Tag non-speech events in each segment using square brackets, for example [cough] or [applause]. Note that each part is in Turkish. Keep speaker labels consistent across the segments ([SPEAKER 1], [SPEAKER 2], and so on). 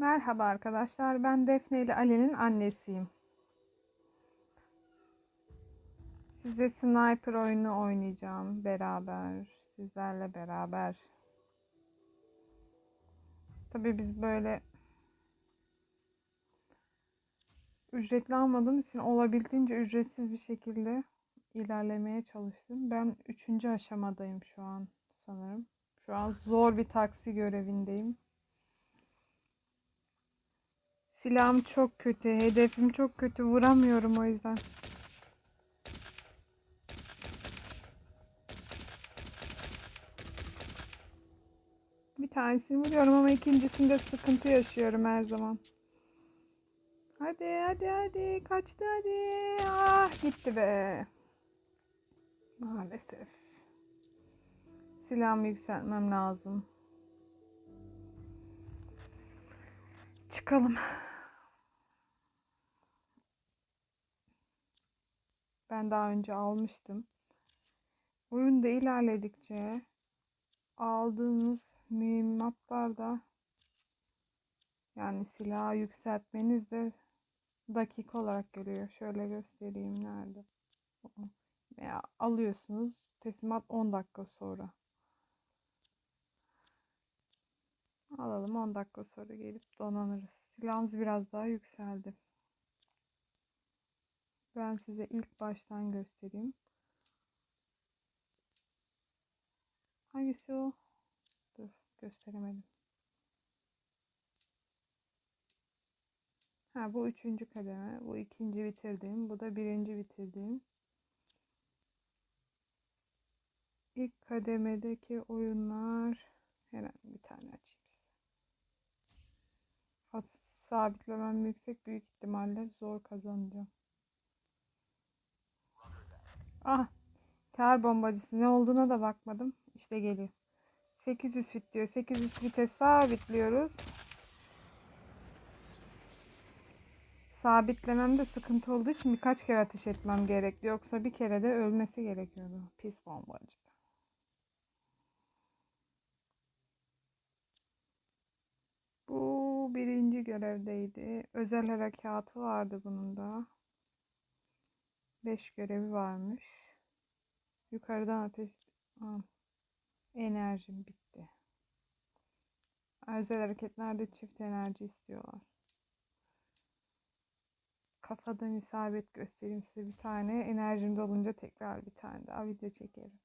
[SPEAKER 1] Merhaba arkadaşlar. Ben Defne ile Ali'nin annesiyim. Size sniper oyunu oynayacağım beraber. Sizlerle beraber. Tabii biz böyle ücretli almadığımız için olabildiğince ücretsiz bir şekilde ilerlemeye çalıştım. Ben üçüncü aşamadayım şu an sanırım. Şu an zor bir taksi görevindeyim. Silahım çok kötü. Hedefim çok kötü. Vuramıyorum o yüzden. Bir tanesini vuruyorum ama ikincisinde sıkıntı yaşıyorum her zaman. Hadi hadi hadi kaçtı hadi. Ah gitti be. Maalesef. Silahımı yükseltmem lazım. Çıkalım. Ben daha önce almıştım. Oyunda ilerledikçe aldığınız mühimmatlar da yani silahı yükseltmeniz de dakika olarak geliyor. Şöyle göstereyim nerede. Veya alıyorsunuz teslimat 10 dakika sonra. Alalım 10 dakika sonra gelip donanırız. Silahımız biraz daha yükseldi. Ben size ilk baştan göstereyim. Hangisi o? Dur gösteremedim. Ha bu üçüncü kademe. Bu ikinci bitirdiğim. Bu da birinci bitirdiğim. İlk kademedeki oyunlar herhangi bir tane açayım. Has sabitlemem yüksek büyük ihtimalle zor kazanacağım. Ah ter bombacısı ne olduğuna da bakmadım. İşte geliyor. 800 fit diyor. 800 fite sabitliyoruz. Sabitlememde sıkıntı olduğu için birkaç kere ateş etmem gerekti. Yoksa bir kere de ölmesi gerekiyordu. Pis bombacı. Bu birinci görevdeydi. Özel harekatı vardı bunun da. 5 görevi varmış. Yukarıdan ateş... Enerjim bitti. Özel hareketlerde çift enerji istiyorlar. Kafadan isabet göstereyim size bir tane. Enerjim dolunca tekrar bir tane daha video çekerim.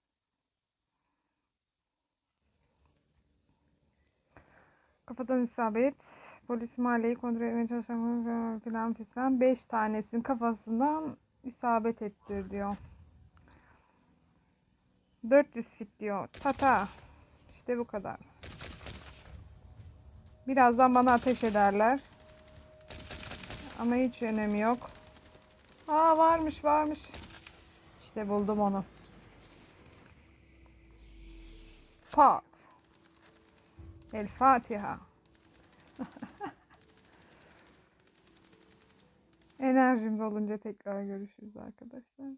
[SPEAKER 1] Kafadan isabet. Polis mahalleyi kontrol etmeye çalışan filan filan. 5 tanesinin kafasından isabet ettir diyor. 400 fit diyor. Tata. İşte bu kadar. Birazdan bana ateş ederler. Ama hiç önemi yok. Aa varmış varmış. İşte buldum onu. Pat. El Fatiha. [laughs] Enerjim dolunca tekrar görüşürüz arkadaşlar.